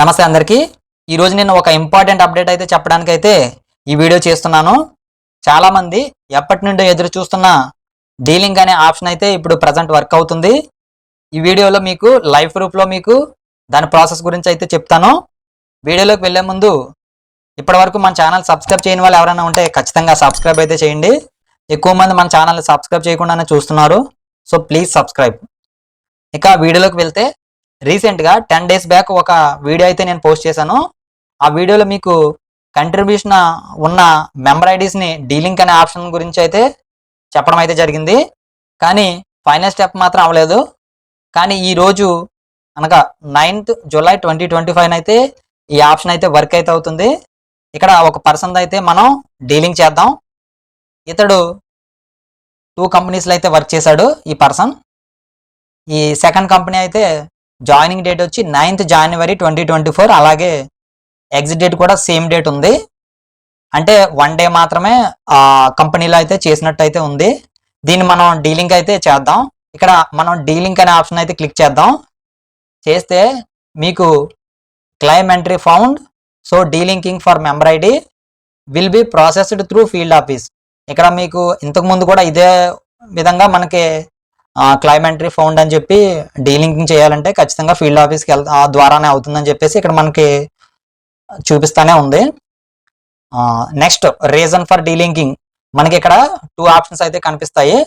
నమస్తే అందరికీ. ఈరోజు నేను ఒక ఇంపార్టెంట్ అప్డేట్ అయితే చెప్పడానికి అయితే ఈ వీడియో చేస్తున్నాను. చాలామంది ఎప్పటి నుండో ఎదురు చూస్తున్న డీలింగ్ అనే ఆప్షన్ అయితే ఇప్పుడు ప్రజెంట్ వర్క్ అవుతుంది. ఈ వీడియోలో మీకు లైవ్ ప్రూఫ్లో మీకు దాని ప్రాసెస్ గురించి అయితే చెప్తాను. వీడియోలోకి వెళ్ళే ముందు ఇప్పటివరకు మన ఛానల్ సబ్స్క్రైబ్ చేయని వాళ్ళు ఎవరైనా ఉంటే ఖచ్చితంగా సబ్స్క్రైబ్ అయితే చేయండి. ఎక్కువ మంది మన ఛానల్ సబ్స్క్రైబ్ చేయకుండానే చూస్తున్నారు. సో ప్లీజ్ సబ్స్క్రైబ్ ఇక వీడియోలోకి వెళ్తే రీసెంట్గా టెన్ డేస్ బ్యాక్ ఒక వీడియో అయితే నేను పోస్ట్ చేశాను. ఆ వీడియోలో మీకు కంట్రిబ్యూషన్ ఉన్న మెంబర్ ఐడీస్ని డీలింక్ అనే ఆప్షన్ గురించి అయితే చెప్పడం అయితే జరిగింది. కానీ ఫైనల్ స్టెప్ మాత్రం అవ్వలేదు. కానీ ఈ రోజు అనగా ninth July twenty twenty five అయితే ఈ ఆప్షన్ అయితే వర్క్ అయితే అవుతుంది. ఇక్కడ ఒక పర్సన్ అయితే మనం డీలింగ్ చేద్దాం. ఇతడు టూ కంపెనీస్లో అయితే వర్క్ చేశాడు ఈ పర్సన్ ఈ సెకండ్ కంపెనీ అయితే జాయినింగ్ డేట్ వచ్చి ninth January twenty twenty four అలాగే ఎగ్జిట్ డేట్ కూడా సేమ్ డేట్ ఉంది. అంటే వన్ డే మాత్రమే కంపెనీలో అయితే చేసినట్టు అయితే ఉంది. దీన్ని మనం డీలింక్ అయితే చేద్దాం. ఇక్కడ మనం డీలింక్ అనే ఆప్షన్ అయితే క్లిక్ చేద్దాం. చేస్తే మీకు claim entry found so delinking for member ID will be processed through field office ఇక్కడ మీకు ఇంతకుముందు కూడా ఇదే విధంగా మనకి క్లైమెంటరీ ఫౌండ్ అని చెప్పి డీలింకింగ్ చేయాలంటే ఖచ్చితంగా ఫీల్డ్ ఆఫీస్కి వెళ్ ఆ ద్వారానే అవుతుందని చెప్పేసి ఇక్కడ మనకి చూపిస్తానే ఉంది. నెక్స్ట్ రీజన్ ఫర్ డీలింకింగ్ మనకి ఇక్కడ టూ ఆప్షన్స్ అయితే కనిపిస్తాయి.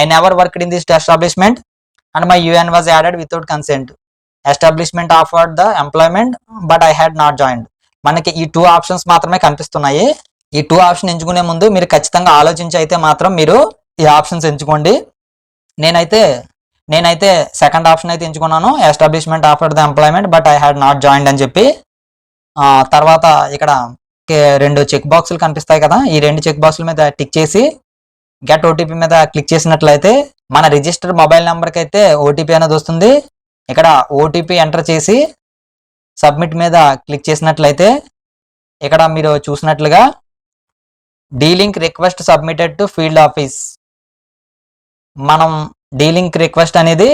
I never worked in this establishment and my UAN was added without consent establishment offered the employment but I had not joined మనకి ఈ టూ ఆప్షన్స్ మాత్రమే కనిపిస్తున్నాయి. ఈ టూ ఆప్షన్ ఎంచుకునే ముందు మీరు ఖచ్చితంగా ఆలోచించి అయితే మాత్రం మీరు ఈ ఆప్షన్స్ ఎంచుకోండి. నేనైతే నేనైతే సెకండ్ ఆప్షన్ అయితే ఎంచుకున్నాను. Establishment after the employment but I had not joined అని చెప్పి. తర్వాత ఇక్కడ రెండు చెక్ బాక్సులు కనిపిస్తాయి కదా. ఈ రెండు చెక్ బాక్సుల మీద టిక్ చేసి గెట్ ఓటీపీ మీద క్లిక్ చేసినట్లయితే మన రిజిస్టర్ మొబైల్ నెంబర్కి అయితే ఓటీపీ అనేది వస్తుంది. ఇక్కడ ఓటీపీ ఎంటర్ చేసి సబ్మిట్ మీద క్లిక్ చేసినట్లయితే ఇక్కడ మీరు చూసినట్లుగా delink request submitted to field office మనం డీలింక్ రిక్వెస్ట్ అనేది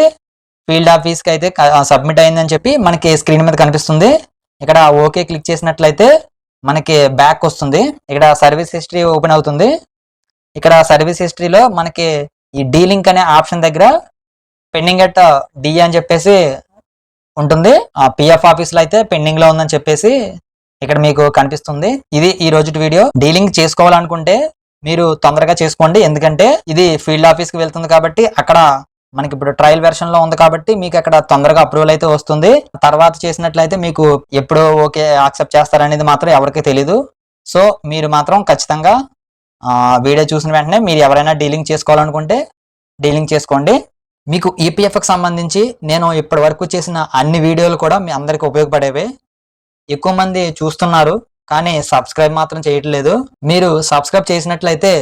ఫీల్డ్ ఆఫీస్కి అయితే సబ్మిట్ అయిందని చెప్పి మనకి స్క్రీన్ మీద కనిపిస్తుంది. ఇక్కడ ఓకే క్లిక్ చేసినట్లయితే మనకి బ్యాక్ వస్తుంది. ఇక్కడ సర్వీస్ హిస్టరీ ఓపెన్ అవుతుంది. ఇక్కడ సర్వీస్ హిస్టరీలో మనకి ఈ డీలింక్ అనే ఆప్షన్ దగ్గర పెండింగ్ అట్ డి అని చెప్పేసి ఉంటుంది. ఆ పిఎఫ్ ఆఫీస్లో అయితే పెండింగ్లో ఉందని చెప్పేసి ఇక్కడ మీకు కనిపిస్తుంది. ఇది ఈ రోజు వీడియో. డీలింగ్ చేసుకోవాలనుకుంటే మీరు తొందరగా చేసుకోండి. ఎందుకంటే ఇది ఫీల్డ్ ఆఫీస్కి వెళ్తుంది కాబట్టి అక్కడ మనకి ఇప్పుడు ట్రయల్ వెర్షన్లో ఉంది కాబట్టి మీకు అక్కడ తొందరగా అప్రూవల్ అయితే వస్తుంది. తర్వాత చేసినట్లయితే మీకు ఎప్పుడు ఓకే యాక్సెప్ట్ చేస్తారనేది మాత్రం ఎవరికి తెలీదు. సో మీరు మాత్రం ఖచ్చితంగా వీడియో చూసిన వెంటనే మీరు ఎవరైనా డీలింగ్ చేసుకోవాలనుకుంటే డీలింగ్ చేసుకోండి. మీకు ఈపీఎఫ్కి సంబంధించి నేను ఇప్పటి వరకు చేసిన అన్ని వీడియోలు కూడా మీ అందరికి ఉపయోగపడేవే. ఎక్కువ మంది చూస్తున్నారు. కానీ సబ్స్క్రైబ్ మాత్రం చేయట్లేదు. మీరు సబ్స్క్రైబ్ చేసినట్లయితే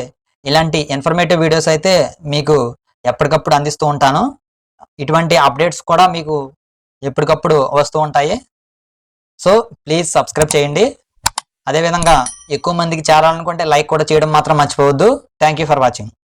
ఇలాంటి ఇన్ఫర్మేటివ్ వీడియోస్ అయితే మీకు ఎప్పటికప్పుడు అందిస్తూ ఉంటాను. ఇటువంటి అప్డేట్స్ కూడా మీకు ఎప్పటికప్పుడు వస్తూ ఉంటాయి. సో ప్లీజ్ సబ్స్క్రైబ్ చేయండి. అదేవిధంగా ఎక్కువ మందికి చేరాలనుకుంటే లైక్ కూడా చేయడం మాత్రం మర్చిపోవద్దు. Thank you for watching